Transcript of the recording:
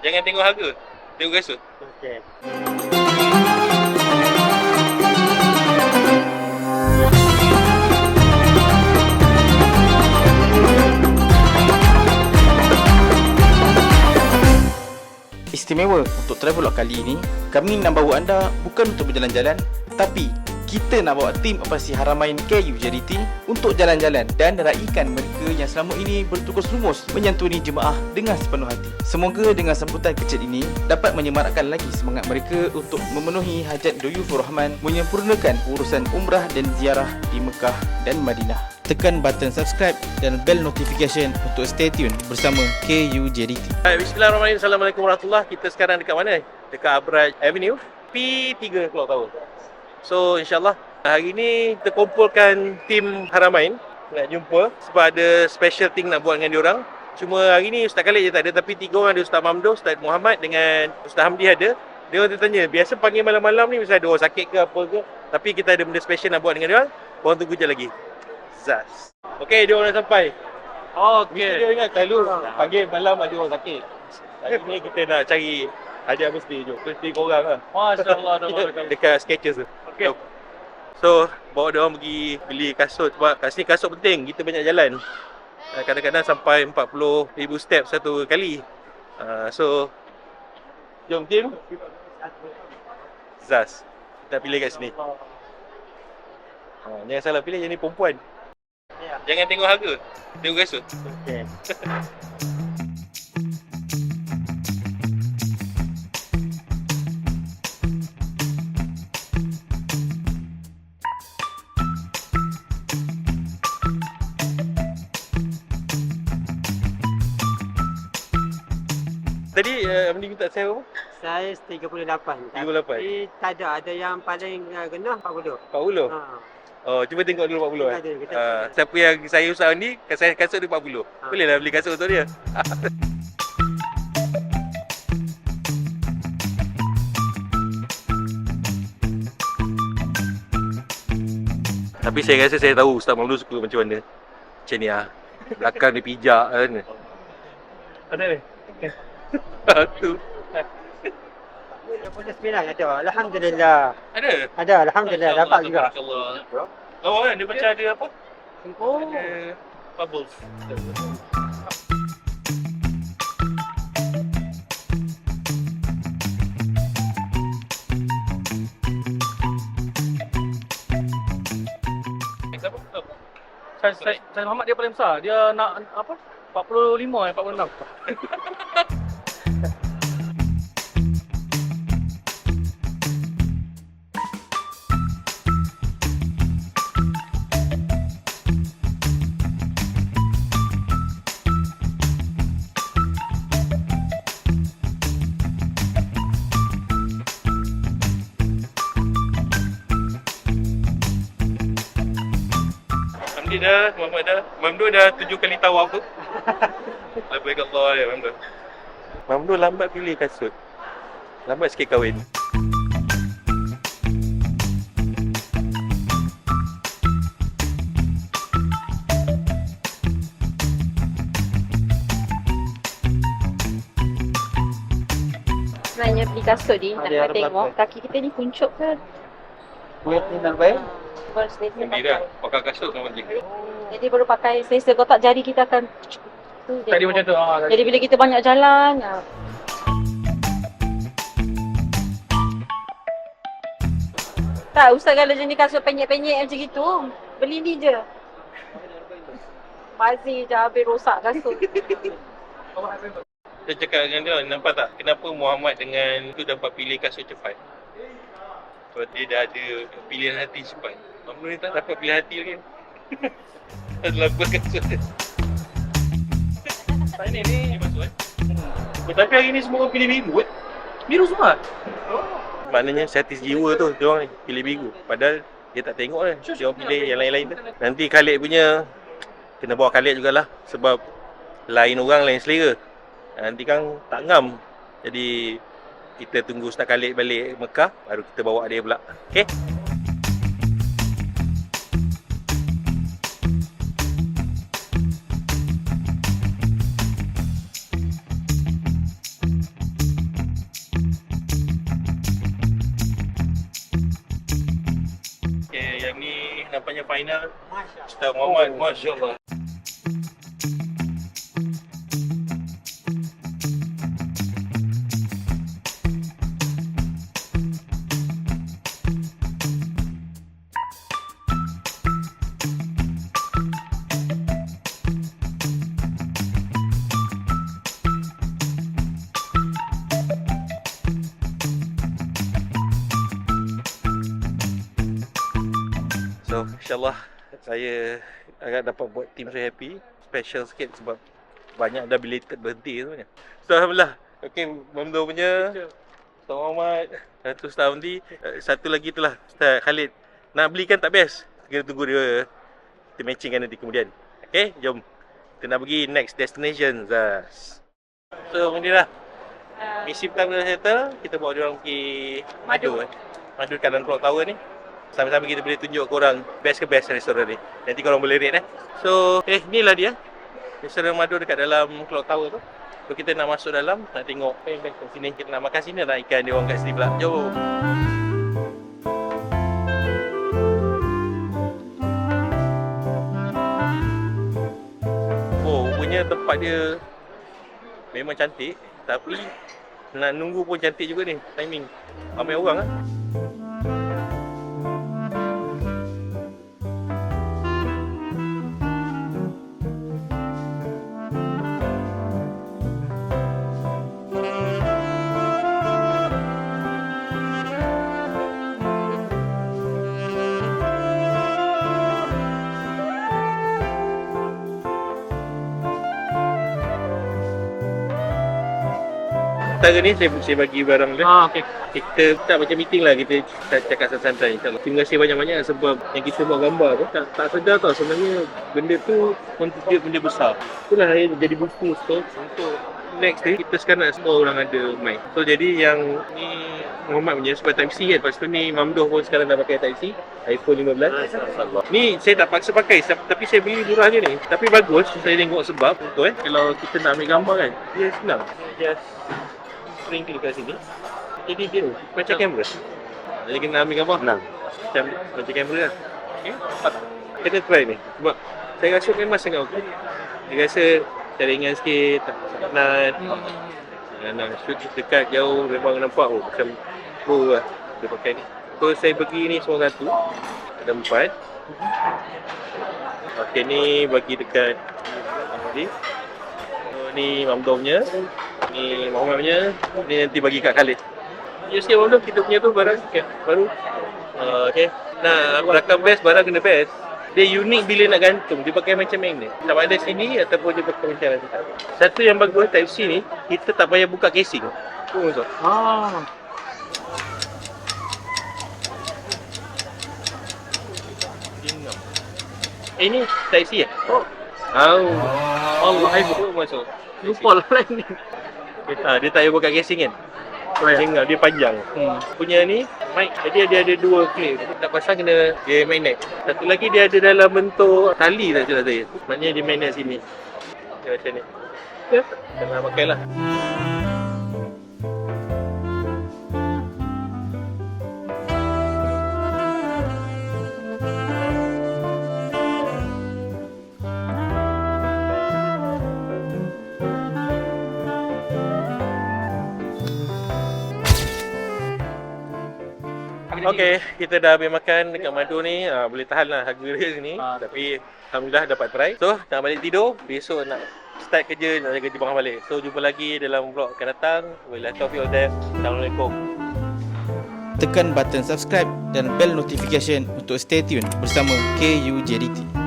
Jangan tengok harga. Tengok kasut. Okey. Istimewa untuk Travelog kali ini, kami nak bawa anda bukan untuk berjalan-jalan, tapi kita nak bawa tim operasi Haramain KU JDT untuk jalan-jalan dan raikan mereka yang selama ini bertugas lumus menyantuni jemaah dengan sepenuh hati. Semoga dengan sambutan kecil ini dapat menyemarakkan lagi semangat mereka untuk memenuhi hajat Duyufur Rahman menyempurnakan urusan umrah dan ziarah di Mekah dan Madinah. Tekan button subscribe dan bell notification untuk stay tune bersama KU JDT. Hai, Bismillahirrahmanirrahim. Assalamualaikum warahmatullahi Kita sekarang dekat mana? Dekat Abraj Avenue. P3 kalau tahu. So, insyaAllah hari ni kita kumpulkan tim Haramain nak jumpa sebab ada special thing nak buat dengan diorang. Cuma hari ni Ustaz Khalid je tak ada tapi tiga orang ada Ustaz Mamdo, Ustaz Muhammad dengan Ustaz Hamdi ada. Dia orang tanya, biasa panggil malam-malam ni misalnya ada orang sakit ke apa ke. Tapi kita ada benda special nak buat dengan diorang. Korang tunggu je lagi. Zaz. Okay, dia orang dah sampai. Mesti dia ingat selalu panggil malam ada orang sakit. Hari ni kita nak cari hadiah mesti jom. Mesti korang lah. Masya Allah. Dekat Skechers tu. Okey. Jom. So, bawa dia orang pergi beli kasut sebab kat sini kasut penting. Kita banyak jalan. Uh, Kadang-kadang sampai 40,000 step satu kali. Uh, so, jom tim. Zaz. Kita pilih kat sini. Uh, jangan salah pilih yang ni perempuan. Ya. Jangan tengok harga. Tengok kasut. Okey. Tadi uh, mending minta saya apa? Saya 38. 38. Tapi tak ada. Ada yang paling uh, rendah 40. 40. Ha. Oh, cuba tengok dulu 40 eh. Ada, kita Uh, siapa yang saya usah ni, saya kasut dia 40. Ha. Bolehlah beli kasut untuk dia. Tapi saya rasa saya tahu Ustaz Mamlu suka macam mana. Macam ni ah. Belakang dia pijak kan. Ada ni. Tu. 39 ada. Alhamdulillah. Ada? Ada. Alhamdulillah. Dapat juga. InsyaAllah. Oh, kan? Dia macam ada apa? Oh. Ada bubbles. Saiz Muhammad dia paling besar. Dia nak apa? 45 eh, 46. dah, Muhammad dah. Mamdu dah tujuh kali tawaf tu. Lebih kat Allah ya Mamdu. Mamdu lambat pilih kasut. Lambat sikit kahwin. Sebenarnya beli kasut ni, nak tengok kaki kita ni kuncup ke? Kuih ni nak baik? Baru selesa Hamdi pakai. kasut kan penting. Jadi baru pakai selesa. Kalau tak jari kita akan tu je. Tadi macam tu. Ha, tadi. Jadi bila kita banyak jalan, ah, tak, Ustaz kalau jenis kasut penyek-penyek macam gitu, beli ni je. Bazir je habis rosak kasut. Saya cakap dengan dia, nampak tak kenapa Muhammad dengan tu dapat pilih kasut cepat? Sebab dia dah ada pilihan hati cepat. Mamdu ni tak dapat pilihan hati lagi. Kasut dia. Tak ni. Ni masuk eh. Oh, tapi hari ni semua orang pilih biru eh. Biru semua. Maknanya satis jiwa tu dia orang ni pilih biru. Padahal dia tak tengok kan. Dia orang pilih yang lain-lain tu. Nanti Khalid punya kena bawa Khalid jugalah sebab lain orang lain selera. Nanti kan tak ngam. Jadi kita tunggu Ustaz Khalid balik Mekah baru kita bawa dia pula. Okey. Okay, yang ni nampaknya final. Masya Allah. Ustaz Muhammad. Oh, masya Allah. insyaAllah saya agak dapat buat tim saya happy. Special sikit sebab banyak dah belated birthday sebenarnya. So, Alhamdulillah. Okay, Mamdo punya. Ustaz Muhammad. Satu Ustaz Hamdi. Eh, Satu lagi tu lah. Ustaz Khalid. Nak belikan tak best? Kita tunggu dia. Kita matchingkan nanti kemudian. Okay, jom. Kita nak pergi next destination. Zaz. So, ni lah. Misi pertama dah settle. Kita bawa dia orang pergi Madu. eh. Madu dalam Clock Tower ni. Sama-sama kita boleh tunjuk korang best ke best restoran ni. Nanti korang boleh rate eh. So, eh inilah dia. Restoran Madu dekat dalam Clock Tower tu. So kita nak masuk dalam, nak tengok eh best kat sini. Kita nak makan sini nak ikan dia orang kat sini pula. Jom. Oh, punya tempat dia memang cantik tapi nak nunggu pun cantik juga ni timing. Ramai orang ah. Sementara ni saya, saya bagi barang dia. Ah, okey. Kita tak macam meeting lah kita cakap, cakap santai insyaAllah. Terima kasih banyak-banyak sebab yang kita buat gambar tu tak, tak sedar tau sebenarnya benda tu contribute benda besar. Itulah saya jadi buku store untuk next ni kita sekarang nak semua orang ada mic. So jadi yang ni Muhammad punya sebab Type C kan. Lepas tu ni Mamdoh pun sekarang dah pakai Type C. iPhone 15. Ni saya tak paksa pakai tapi saya beli murah je ni. Tapi bagus saya tengok sebab betul eh. Kalau kita nak ambil gambar kan dia senang. Just sprinkle kat sini. Jadi dia macam kamera. Jadi kena ambil gambar. Senang. Macam macam kamera lah. Okay. Kita try ni. Sebab saya rasa memang sangat okey. Saya rasa caringan sikit, tak penat. Hmm. Nak shoot dekat jauh memang nampak oh, macam pro lah dia pakai ni. So saya bagi ni semua satu. Ada empat. Okey ni bagi dekat Hamdi. So ni Mamdoh punya. Ni Muhammad punya. Ni nanti bagi kat Khalid. You see Mamdoh kita punya tu barang okay, baru. Uh, okay. Nah, rakam best barang kena best. Dia unik bila nak gantung. Dia pakai macam magnet. Sama ada sini ataupun dia pakai macam mana. Satu yang bagus Type C ni, kita tak payah buka casing. Tu maksud. Ah. Eh ni Type C eh? Oh. Oh. Allah iPhone masuk. Lupa lah lain ni. Ha, dia tak payah buka casing kan? Oh, ya. Tengok dia panjang. Hmm. Punya ni mic jadi dia ada dua clip. Tak pasang kena dia magnet. Satu lagi dia ada dalam bentuk tali tak silap saya. Maknanya dia magnet sini. Dia macam ni. Ya, kena pakai lah. Okey, kita dah habis makan dekat Madu ni. Ha, boleh tahan lah harga dia sini. Ah. Tapi Alhamdulillah dapat try. So, nak balik tidur. Besok nak start kerja, nak jaga jemaah balik. So, jumpa lagi dalam vlog akan datang. Wabillahi taufiq wal hidayah. Assalamualaikum. Tekan button subscribe dan bell notification untuk stay tune bersama KUJDT.